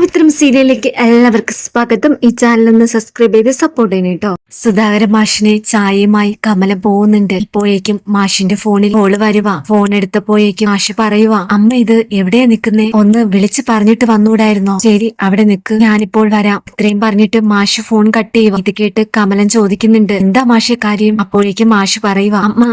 പവിത്രം സീരിയലിലേക്ക് എല്ലാവർക്കും സ്വാഗതം. ഈ ചാനൽ ഒന്ന് സബ്സ്ക്രൈബ് ചെയ്ത് സപ്പോർട്ട് ചെയ്യണം കേട്ടോ സുധാകര മാഷിനെ ചായയുമായി കമല പോകുന്നുണ്ട്. ഇപ്പോഴേക്കും മാഷിന്റെ ഫോണിൽ കോൾ വരുവാ. ഫോൺ എടുത്തപ്പോഴേക്കും മാഷ് പറയുക അമ്മ ഇത് എവിടെയാ നിക്കുന്നേ ഒന്ന് വിളിച്ച് പറഞ്ഞിട്ട് വന്നൂടായിരുന്നോ? ശരി അവിടെ നിക്ക്. ഞാനിപ്പോൾ വരാം. ഇത്രയും പറഞ്ഞിട്ട് മാഷ് ഫോൺ കട്ട് ചെയ്യുക ഇത് കേട്ട് കമലൻ ചോദിക്കുന്നുണ്ട് എന്താ മാഷെ കാര്യം? അപ്പോഴേക്കും മാഷ് പറയുവാ അമ്മ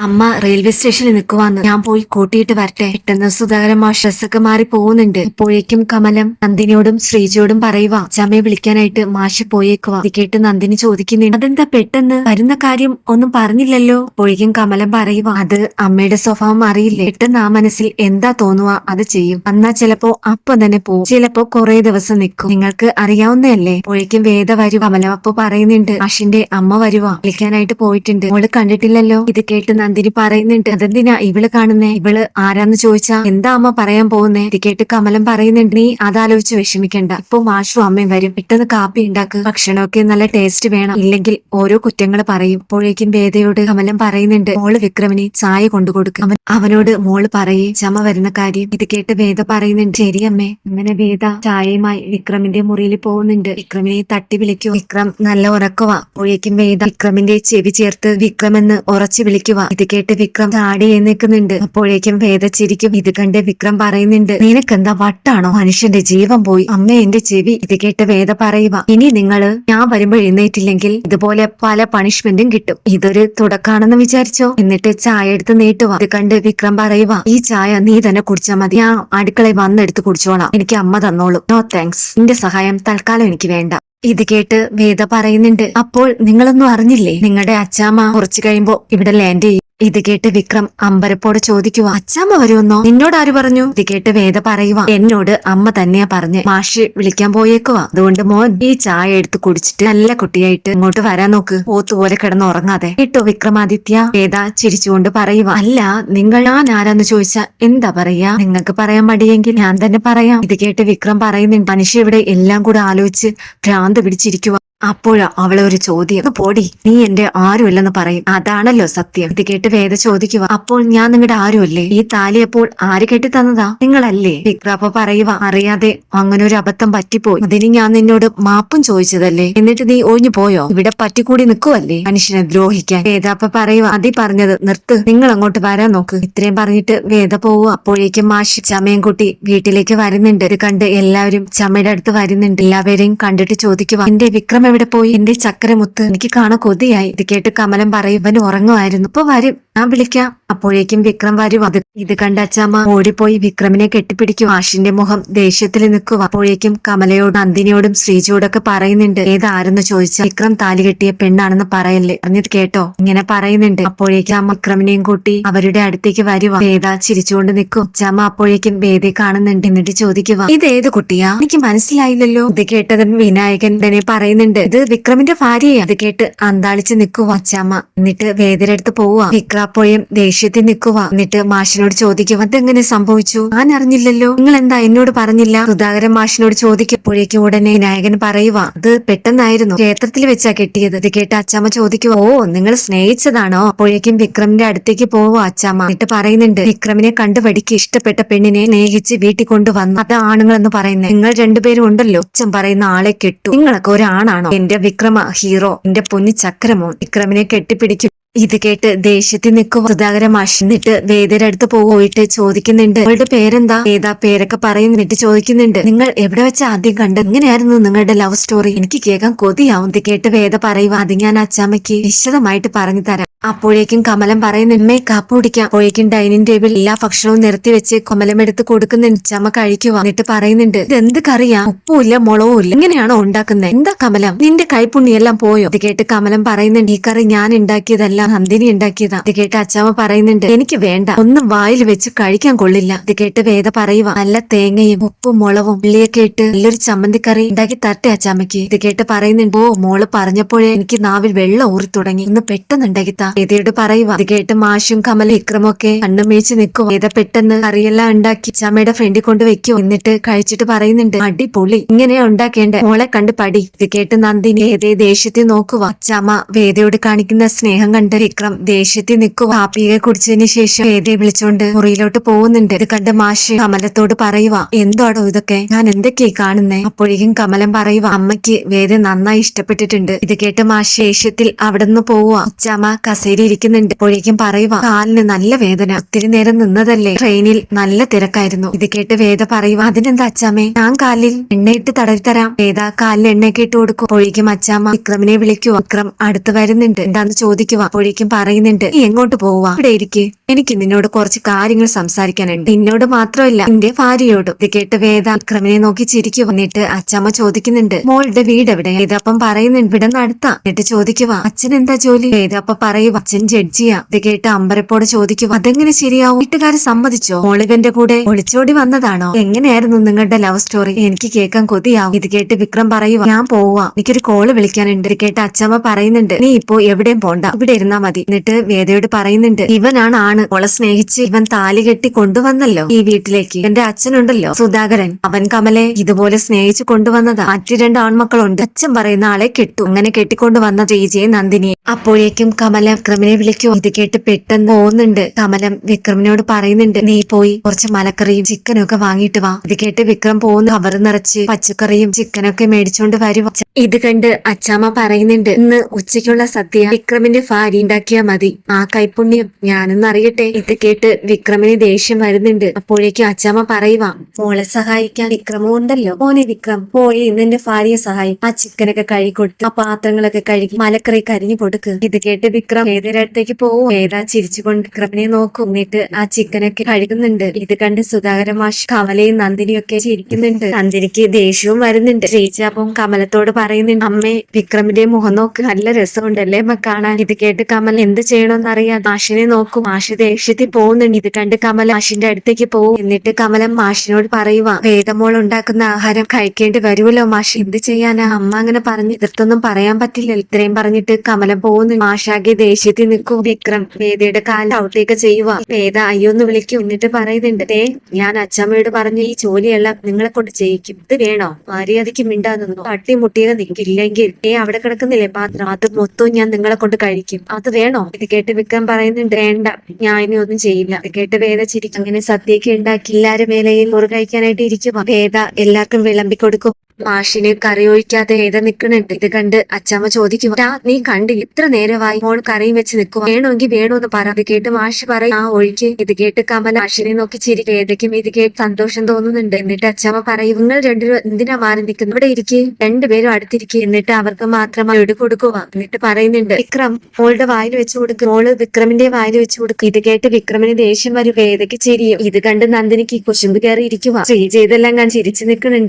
അമ്മ റെയിൽവേ സ്റ്റേഷനിൽ നിൽക്കുവാന്ന്. ഞാൻ പോയി കൂട്ടിയിട്ട് വരട്ടെ. പെട്ടെന്ന് സുധാകരൻ മാഷ് ഡ്രസ്സൊക്കെ മാറി പോകുന്നുണ്ട്. ഇപ്പോഴേക്കും കമലം നന്ദിനിയോടും ശ്രീജിയോടും പറയുക ചമ്മയെ വിളിക്കാനായിട്ട് മാഷ് പോയേക്കുവാ. ഇത് കേട്ട് നന്ദിനി ചോദിക്കുന്നുണ്ട് അതെന്താ പെട്ടെന്ന്? വരുന്ന കാര്യം ഒന്നും പറഞ്ഞില്ലല്ലോ? അപ്പോഴേക്കും കമലം പറയുക അത് അമ്മയുടെ സ്വഭാവം അറിയില്ലേ. പെട്ടെന്ന് ആ മനസ്സിൽ എന്താ തോന്നുക അത് ചെയ്യും. അന്നാ ചിലപ്പോ അപ്പം തന്നെ പോകും. ചിലപ്പോ കുറെ ദിവസം നിൽക്കും. നിങ്ങൾക്ക് അറിയാവുന്നതല്ലേ? അപ്പോഴേക്കും വേദ വരും കമലം അപ്പൊ പറയുന്നുണ്ട് മാഷിന്റെ അമ്മ വരുവാ. വിളിക്കാനായിട്ട് പോയിട്ടുണ്ട്. അവൾ കണ്ടിട്ടില്ലല്ലോ? ഇത് കേട്ട് നന്ദിനി പറയുന്നുണ്ട്. അതെന്തിനാ ഇവൾ കാണുന്നേ? ഇവൾ ആരാന്ന് ചോദിച്ചാ എന്താ അമ്മ പറയാൻ പോകുന്നേ? ഇത് കേട്ട് കമലം പറയുന്നുണ്ട്. നീ അതാലോചിച്ച് വിഷമിക്കണ്ട. ഇപ്പൊ മാഷു അമ്മയും വരും. പെട്ടെന്ന് കാപ്പി ഉണ്ടാക്ക്. ഭക്ഷണമൊക്കെ നല്ല ടേസ്റ്റ് വേണം. ഇല്ലെങ്കിൽ ഓരോ കുറ്റങ്ങൾ പറയും. അപ്പോഴേക്കും വേദയോട് കമലം പറയുന്നുണ്ട്. മോൾ വിക്രമിനെ ചായ കൊണ്ടു കൊടുക്കും. അവനോട് മോൾ പറയേ ചമ വരുന്ന കാര്യം. ഇത് കേട്ട് വേദ പറയുന്നുണ്ട്. ശരി അമ്മേ. അങ്ങനെ വേദ ചായയുമായി വിക്രമിന്റെ മുറിയിൽ പോകുന്നുണ്ട്. വിക്രമിനെ തട്ടി വിളിക്കും. വിക്രം നല്ല ഉറക്കുവാ. അപ്പോഴേക്കും വേദ വിക്രമിന്റെ ചെവി ചേർത്ത് വിക്രം എന്ന് ഉറച്ചു വിളിക്കുക ഇത് കേട്ട് വിക്രം ചാടി എഴുന്നേക്കുന്നുണ്ട് അപ്പോഴേക്കും വേദ ചിരിക്കും. ഇത് കണ്ട് വിക്രം പറയുന്നുണ്ട് നിനക്കെന്താ വട്ടാണോ മനുഷ്യന്റെ ജീവൻ പോയി? അമ്മ എന്റെ ചെവി. ഇത് കേട്ട് വേദ പറയുക ഇനി നിങ്ങൾ ഞാൻ വരുമ്പോ എഴുന്നേറ്റില്ലെങ്കിൽ ഇതുപോലെ പല പണിഷ്മെന്റും കിട്ടും. ഇതൊരു തുടക്കാണെന്ന് വിചാരിച്ചോ? എന്നിട്ട് ചായ എടുത്ത് നീട്ടുക ഇത് കണ്ട് വിക്രം പറയുക ഈ ചായ നീ തന്നെ കുടിച്ചാൽ മതി. ഞാൻ അടുക്കളയിൽ വന്നെടുത്ത് കുടിച്ചോളാം. എനിക്ക് അമ്മ തന്നോളൂ. നോ താങ്ക്സ് നിന്റെ സഹായം തൽക്കാലം എനിക്ക് വേണ്ട. ഇത് കേട്ട് വേദ പറയുന്നുണ്ട്. അപ്പോൾ നിങ്ങളൊന്നും അറിഞ്ഞില്ലേ? നിങ്ങളുടെ അച്ചാമ്മ കുറച്ചു കഴിയുമ്പോ ഇവിടെ ലാൻഡ് ചെയ്യും. ഇത് കേട്ട് വിക്രം അമ്പരപ്പോടെ ചോദിക്കുക അച്ചാമ്മ വരുമെന്നോ? നിന്നോട് ആര് പറഞ്ഞു? ഇത് കേട്ട് വേദ പറയുക എന്നോട് അമ്മ തന്നെയാ പറഞ്ഞ് മാഷ് വിളിക്കാൻ പോയേക്കുവാ. അതുകൊണ്ട് മോൻ ഈ ചായ എടുത്ത് കുടിച്ചിട്ട് നല്ല കുട്ടിയായിട്ട് ഇങ്ങോട്ട് വരാൻ നോക്ക്. പോത്തുപോലെ കിടന്ന് ഉറങ്ങാതെ. കേട്ടോ വിക്രമാദിത്യ. വേദ ചിരിച്ചുകൊണ്ട് പറയുക അല്ല നിങ്ങൾ ഞാൻ ആരാന്ന് ചോദിച്ചാ എന്താ പറയാ? നിങ്ങൾക്ക് പറയാൻ മടിയെങ്കിൽ ഞാൻ തന്നെ പറയാം. ഇത് കേട്ട് വിക്രം പറയുന്നുണ്ട് മനുഷ്യ ഇവിടെ എല്ലാം കൂടെ ആലോചിച്ച് ഭ്രാന്ത് പിടിച്ചിരിക്കുക അപ്പോഴാ അവളെ ഒരു ചോദ്യം. "ഒന്ന് പോടി നീ എന്റെ ആരുമല്ലെന്ന് പറയും. അതാണല്ലോ സത്യം. ഇത് കേട്ട് വേദ ചോദിക്കുക അപ്പോൾ ഞാൻ നിങ്ങളുടെ ആരുമല്ലേ? ഈ താലി അപ്പോൾ ആര് കെട്ടി തന്നതാ നിങ്ങളല്ലേ വിക്രാപ്പ പറയുക അറിയാതെ അങ്ങനെ ഒരു അബദ്ധം പറ്റിപ്പോയി. അതിന് ഞാൻ നിന്നോട് മാപ്പും ചോദിച്ചതല്ലേ? എന്നിട്ട് നീ ഒഴിഞ്ഞു പോയോ? ഇവിടെ പറ്റിക്കൂടി നിൽക്കുവല്ലേ മനുഷ്യനെ ദ്രോഹിക്കാൻ. വേദാപ്പ പറയുക അതി പറഞ്ഞത് നിർത്ത്. നിങ്ങൾ അങ്ങോട്ട് വരാൻ നോക്ക്. ഇത്രയും പറഞ്ഞിട്ട് വേദ പോവുക അപ്പോഴേക്കും മാഷി ചമയം വീട്ടിലേക്ക് വരുന്നുണ്ട്. ഇത് കണ്ട് എല്ലാവരും ചമ്മയുടെ അടുത്ത് വരുന്നുണ്ട്. എല്ലാവരെയും കണ്ടിട്ട് ചോദിക്കുക എന്റെ വിക്രം എവിടെ പോയി എന്റെ ചക്കരമുത്ത് എനിക്ക് കാണാൻ കൊതിയായി. ഇത് കേട്ട് കമലം പറയും ഇവൻ ഉറങ്ങുമായിരുന്നു. ഇപ്പൊ വരും. ഞാൻ വിളിക്കാം. അപ്പോഴേക്കും വിക്രം വരും. അത് ഇത് കണ്ട അച്ചാമ്മ ഓടിപ്പോയി വിക്രമിനെ കെട്ടിപ്പിടിക്കും. ആഷിന്റെ മുഖം ദേഷ്യത്തിൽ നിൽക്കും. അപ്പോഴേക്കും കമലയോടും നന്ദിനിയോടും ശ്രീജിയോടൊക്കെ പറയുന്നുണ്ട് ഏതാരെന്ന് ചോദിച്ചാൽ വിക്രം താലി കെട്ടിയ പെണ്ണാണെന്ന് പറയല്ലേ? പറഞ്ഞിട്ട് കേട്ടോ? ഇങ്ങനെ പറയുന്നുണ്ട്. അപ്പോഴേക്കും അമ്മ വിക്രമിനെയും കൂട്ടി അവരുടെ അടുത്തേക്ക് വരുവാ. വേദ ചിരിച്ചുകൊണ്ട് നിൽക്കും. അച്ചാമ്മ അപ്പോഴേക്കും വേദി കാണുന്നുണ്ട്. എന്നിട്ട് ചോദിക്കുക ഇത് ഏത് കുട്ടിയാ? എനിക്ക് മനസ്സിലായില്ലല്ലോ. ഇത് കേട്ടതും വിനായകൻ തന്നെ പറയുന്നുണ്ട് ഇത് വിക്രമിന്റെ ഭാര്യയെ അത് കേട്ട് അന്താളിച്ച് നിൽക്കുക അച്ചാമ്മ. എന്നിട്ട് വേദനെടുത്ത് പോവുക വിക്രാപ്പോയും ദേഷ്യത്തിൽ നിൽക്കുക എന്നിട്ട് മാഷിനോട് ചോദിക്കും അതെങ്ങനെ സംഭവിച്ചു? ഞാൻ അറിഞ്ഞില്ലല്ലോ. നിങ്ങൾ എന്താ എന്നോട് പറഞ്ഞില്ല? സുധാകരൻ മാഷിനോട് ചോദിക്കപ്പോഴേക്കും ഉടനെ വിനായകൻ പറയുക അത് പെട്ടെന്നായിരുന്നു. ക്ഷേത്രത്തിൽ വെച്ചാ കെട്ടിയത്. ഇത് കേട്ട് അച്ചാമ്മ ചോദിക്കുക ഓ നിങ്ങൾ സ്നേഹിച്ചതാണോ? അപ്പോഴേക്കും വിക്രമിന്റെ അടുത്തേക്ക് പോവുക അച്ചാമ്മ. എന്നിട്ട് പറയുന്നുണ്ട് വിക്രമിനെ കണ്ടുപഠിക്ക് ഇഷ്ടപ്പെട്ട പെണ്ണിനെ സ്നേഹിച്ച് വീട്ടിൽ കൊണ്ടുവന്നു. അത് ആണുങ്ങൾ എന്ന് പറയുന്നത്. നിങ്ങൾ രണ്ടുപേരും ഉണ്ടല്ലോ? അച്ഛൻ പറയുന്ന ആളെ കെട്ടു. നിങ്ങളൊക്കെ ഒരാണാണോ? എന്റെ വിക്രമ ഹീറോ എന്റെ പൊന്നി ചക്രമോ വിക്രമിനെ കെട്ടിപ്പിടിക്കും ഇത് കേട്ട് ദേഷ്യത്തിൽ നിൽക്കും സുധാകരൻ മാഷിന്നിട്ട് വേദയുടെ അടുത്ത് പോയിട്ട് ചോദിക്കുന്നുണ്ട്. അവളുടെ പേരെന്താ? ഏതാ പേരൊക്കെ പറയുന്നിട്ട് ചോദിക്കുന്നുണ്ട്. നിങ്ങൾ എവിടെ വെച്ച് ആദ്യം കണ്ട് എങ്ങനെയായിരുന്നു നിങ്ങളുടെ ലവ് സ്റ്റോറി. എനിക്ക് കേൾക്കാൻ കൊതിയാവും ഇത് കേട്ട് വേദ പറയുക അത് ഞാൻ അച്ചാമ്മയ്ക്ക് വിശദമായിട്ട് പറഞ്ഞു തരാം. അപ്പോഴേക്കും കമലം പറയുന്നു എമ്മേ കാപ്പ് കുടിക്കാം അപ്പോഴേക്കും ഡൈനിങ് ടേബിൾ എല്ലാ ഭക്ഷണവും നിർത്തി വെച്ച് കമലം എടുത്ത് കൊടുക്കുന്നുണ്ട്. ചമ്മ കഴിക്കുക എന്നിട്ട് പറയുന്നുണ്ട് ഇത് എന്ത് കറിയാ? ഉപ്പുമില്ല മുളകും ഇല്ല. ഇങ്ങനെയാണോ ഉണ്ടാക്കുന്നത് എന്താ കമലം? നിന്റെ കൈപ്പുണ്ണിയെല്ലാം പോയോ? ഇത് കേട്ട് കമലം പറയുന്നുണ്ട് ഈ കറി ഞാൻ ഉണ്ടാക്കിയതല്ല നന്ദിനി ഉണ്ടാക്കിയതാ. ഇത് കേട്ട് അച്ചാമ്മ പറയുന്നുണ്ട് എനിക്ക് വേണ്ട. ഒന്നും വായിൽ വെച്ച് കഴിക്കാൻ കൊള്ളില്ല. ഇത് കേട്ട് വേദ പറയുക നല്ല തേങ്ങയും ഉപ്പും മുളവും ഉള്ളിയൊക്കെ ഇട്ട് നല്ലൊരു ചമ്മന്തിക്കറി ഉണ്ടാക്കി തട്ടെ അച്ചാമ്മയ്ക്ക്. ഇത് കേട്ട് പറയുന്നുണ്ട് ഓ മോൾ പറഞ്ഞപ്പോഴേ എനിക്ക് നാവിൽ വെള്ളം ഊറി തുടങ്ങി. ഒന്ന് പെട്ടെന്ന് ഉണ്ടാക്കിത്താ വേദയോട് പറയുക ഇത് കേട്ട് മാഷും കമല വിക്രമൊക്കെ കണ്ണും മേച്ച് നിൽക്കും വേദ പെട്ടെന്ന് കറിയെല്ലാം ഉണ്ടാക്കി അച്ചാമ്മയുടെ ഫ്രണ്ടിൽ കൊണ്ട് വെക്കും എന്നിട്ട് കഴിച്ചിട്ട് പറയുന്നുണ്ട് അടിപൊളി. ഇങ്ങനെയാ ഉണ്ടാക്കേണ്ട? മോളെ കണ്ട് പടി ഇത് കേട്ട് നന്ദിനി ഏതേ ദേഷ്യത്തിൽ നോക്കുക അച്ചാമ്മ വേദയോട് കാണിക്കുന്ന സ്നേഹം കണ്ട് കണ്ട് വിക്രം ദേഷ്യത്തിൽ നിൽക്കുക കാപ്പിയെ കുടിച്ചതിന് ശേഷം വേദയെ വിളിച്ചോണ്ട് മുറിയിലോട്ട് പോകുന്നുണ്ട്. ഇത് കണ്ട് മാഷ് കമലത്തോട് പറയുക എന്തോടോ ഇതൊക്കെ? ഞാൻ എന്തൊക്കെയാ കാണുന്നേ? അപ്പോഴേക്കും കമലം പറയുക അമ്മയ്ക്ക് വേദ നന്നായി ഇഷ്ടപ്പെട്ടിട്ടുണ്ട്. ഇത് കേട്ട് മാഷ് ദേഷ്യത്തിൽ അവിടെ നിന്ന് പോവുക ഉച്ചാമ്മ കസേരി ഇരിക്കുന്നുണ്ട്. അപ്പോഴേക്കും പറയുക കാലിന് നല്ല വേദന. ഒത്തിരി നേരം നിന്നതല്ലേ? ട്രെയിനിൽ നല്ല തിരക്കായിരുന്നു. ഇത് കേട്ട് വേദ പറയുക അതിനെന്താ അച്ചാമ്മേ? ഞാൻ കാലിൽ എണ്ണയിട്ട് തടവി തരാം വേദ കാലിൽ എണ്ണയൊക്കെ ഇട്ട് കൊടുക്കും. അപ്പോഴേക്കും അച്ചാമ്മ വിക്രമിനെ വിളിക്കുക വിക്രം അടുത്ത് വരുന്നുണ്ട്. എന്താന്ന് ചോദിക്കുക അപ്പോഴേക്കും പറയുന്നുണ്ട് നീ എങ്ങോട്ട് പോവാ? ഇവിടെ ഇരിക്ക്. എനിക്ക് നിന്നോട് കുറച്ച് കാര്യങ്ങൾ സംസാരിക്കാനുണ്ട്. നിന്നോട് മാത്രമല്ല നിന്റെ ഭാര്യയോടും ഇത് കേട്ട് വേദ അക്രമിനെ നോക്കി ചിരിക്കു വന്നിട്ട് അച്ചമ്മ ചോദിക്കുന്നുണ്ട് മോളുടെ വീട് എവിടെ? വേദപ്പം പറയുന്നുണ്ട് ഇവിടെ നടത്താ എന്നിട്ട് ചോദിക്കുക അച്ഛൻ എന്താ ജോലി? വേദപ്പ പറയുക അച്ഛൻ ജഡ്ജിയാ. ഇത് കേട്ട് അമ്പരപ്പോട് ചോദിക്കുക അതെങ്ങനെ ശരിയാവും? വീട്ടുകാരെ സമ്മതിച്ചോ? മോളിവന്റെ കൂടെ ഒളിച്ചോടി വന്നതാണോ? എങ്ങനെയായിരുന്നു നിങ്ങളുടെ ലവ് സ്റ്റോറി? എനിക്ക് കേൾക്കാൻ കൊതിയാവും. ഇത് കേട്ട് വിക്രം പറയുക ഞാൻ പോവാ. എനിക്കൊരു കോൾ വിളിക്കാനുണ്ട്. ഇത് കേട്ട് അച്ചമ്മ പറയുന്നുണ്ട് നീ ഇപ്പോ എവിടെയും പോണ്ട. ഇവിടെ ഇരുന്നാ മതി. എന്നിട്ട് വേദയോട് പറയുന്നുണ്ട് ഇവനാണ് ആണ്. ഓളെ സ്നേഹിച്ച് ഇവൻ താലി കെട്ടി കൊണ്ടുവന്നല്ലോ ഈ വീട്ടിലേക്ക്. എന്റെ അച്ഛനുണ്ടല്ലോ സുധാകരൻ. അവൻ കമലെ ഇതുപോലെ സ്നേഹിച്ച് കൊണ്ടുവന്നതാ. മറ്റു രണ്ട് ആൺമക്കളുണ്ട്. അച്ഛൻ പറയുന്ന ആളെ കെട്ടു. അങ്ങനെ കെട്ടിക്കൊണ്ടു വന്ന ജയിജയെ നന്ദിനിയെ അപ്പോഴേക്കും കമല വിക്രമിനെ വിളിക്കൂ. ഇത് കേട്ട് പെട്ടെന്ന് പോകുന്നുണ്ട് കമലം വിക്രമിനോട് പറയുന്നുണ്ട് നീ പോയി കുറച്ച് മലക്കറിയും ചിക്കനും ഒക്കെ വാങ്ങിയിട്ട് വാ. ഇത് കേട്ട് വിക്രം പോകുന്നു കവർ നിറച്ച് പച്ചക്കറിയും ചിക്കനൊക്കെ മേടിച്ചോണ്ട് വരുവാ. ഇത് കണ്ട് അച്ചാമ്മ പറയുന്നുണ്ട് ഇന്ന് ഉച്ചയ്ക്കുള്ള സദ്യ വിക്രമിന്റെ ഭാര്യ ഉണ്ടാക്കിയാ മതി. ആ കൈപ്പുണ്യം ഞാനെന്ന് അറിയട്ടെ. ഇത് കേട്ട് വിക്രമിന് ദേഷ്യം വരുന്നുണ്ട്. അപ്പോഴേക്കും അച്ചാമ്മ പറയുക മോളെ സഹായിക്കാൻ വിക്രമം ഉണ്ടല്ലോ? മോനെ വിക്രം പോയി ഇന്ന് എന്റെ ഭാര്യയെ സഹായിക്കും. ആ ചിക്കനൊക്കെ കഴുകി കൊടുത്ത് ആ പാത്രങ്ങളൊക്കെ കഴുകി മലക്കറി കരിഞ്ഞു കൊടുക്ക്. ഇത് കേട്ട് വിക്രം ഏതൊരിടത്തേക്ക് പോവും? ഏതാ ചിരിച്ചുകൊണ്ട് വിക്രമിനെ നോക്കും. എന്നിട്ട് ആ ചിക്കനൊക്കെ കഴുകുന്നുണ്ട്. ഇത് കണ്ട് സുധാകര മാഷ് കമലയും നന്ദിനിയും ഒക്കെ ചിരിക്കുന്നുണ്ട്. നന്ദിനിക്ക് ദേഷ്യവും വരുന്നുണ്ട്. ശ്രീചാപ്പം കമലത്തോട് പറയുന്നുണ്ട് അമ്മേ വിക്രമിന്റെ മുഖം നോക്ക് നല്ല രസമുണ്ടല്ലേ? അമ്മ കാണാൻ ഇത് കേട്ട് കമൽ എന്ത് ചെയ്യണമെന്ന് അറിയാം മാഷിനെ നോക്കും മാഷ് ദേഷ്യത്തിൽ പോകുന്നുണ്ട്. ഇത് കണ്ട് കമൽ മാഷിന്റെ അടുത്തേക്ക് പോകും. എന്നിട്ട് കമലം മാഷിനോട് പറയുക വേദമോൾ ഉണ്ടാക്കുന്ന ആഹാരം കഴിക്കേണ്ടി വരുമല്ലോ മാഷ്. എന്ത് ചെയ്യാനാ? അമ്മ അങ്ങനെ പറഞ്ഞ് എതിർത്തൊന്നും പറയാൻ പറ്റില്ല ഇത്രയും പറഞ്ഞിട്ട് കമലം പോകുന്നു. മാഷാകെ ദേഷ്യത്തിൽ നിൽക്കും. വിക്രം വേദയുടെ കാലിൽ ഔട്ടേക്ക് ചെയ്യുക വേദ അയ്യോന്ന് വിളിക്കും. എന്നിട്ട് പറയുന്നുണ്ട് ദേ ഞാൻ അച്ഛമ്മയോട് പറഞ്ഞു ഈ ജോലിയെല്ലാം നിങ്ങളെ കൊണ്ട് ചെയ്യിക്കും. ഇത് വേണോ? മര്യാദയ്ക്ക് മിണ്ടാതെന്നോ തട്ടിമുട്ടിയത് നിൽക്കില്ലെങ്കിൽ ഏ അവിടെ കിടക്കുന്നില്ലേ? പാത്രം. അത് മൊത്തം ഞാൻ നിങ്ങളെ കൊണ്ട് കഴിക്കും. അത് വേണോ? ഇത് കേട്ട് വിക്രം പറയുന്നുണ്ട് വേണ്ട ഞാൻ ഇനി ഒന്നും ചെയ്യില്ല. ഇത് കേട്ട് വേദ ചിരിക്കും. അങ്ങനെ സദ്യയൊക്കെ ഉണ്ടാക്കി എല്ലാരും മേലയിൽ മുറി കഴിക്കാനായിട്ട് ഇരിക്കും വേദ എല്ലാവർക്കും വിളമ്പി കൊടുക്കും. മാഷിന് കറി ഒഴിക്കാതെ ഏത നിക്കണുണ്ട്? ഇത് കണ്ട് അച്ചമ്മ ചോദിക്കും നീ കണ്ട് ഇത്ര നേരമായി മോൾ കറിയും വെച്ച് നിൽക്കുക വേണമെങ്കിൽ വേണോന്ന് പറ. കേട്ട് മാഷ് പറയും ആ ഒഴിക്ക്. ഇത് കേട്ട് കമൽ മാഷിനെ നോക്കി ചിരി ഏതൊക്കെയും ഇത് കേട്ട് സന്തോഷം തോന്നുന്നുണ്ട്. എന്നിട്ട് അച്ചമ്മ പറയും നിങ്ങൾ രണ്ടുപേരും എന്തിനാ മാറി നിൽക്കുന്നത്? ഇവിടെ ഇരിക്കുക രണ്ടുപേരും അടുത്തിരിക്കുക എന്നിട്ട് അവർക്ക് മാത്രമായി എടു കൊടുക്കുക എന്നിട്ട് പറയുന്നുണ്ട് വിക്രം മോളുടെ വായിൽ വെച്ച് കൊടുക്കും. മോൾ വിക്രമിന്റെ വായിൽ വെച്ച് കൊടുക്കും. ഇത് കേട്ട് വിക്രമിന് ദേഷ്യം വരും. ഏതൊക്കെ ചിരിയും. ഇത് കണ്ട് നന്ദിനിക്ക് കുശുമ്പ് കയറി ഇരിക്കുക ശ്രീജ ഞാൻ ചിരിച്ചു നിൽക്കുന്നുണ്ട്.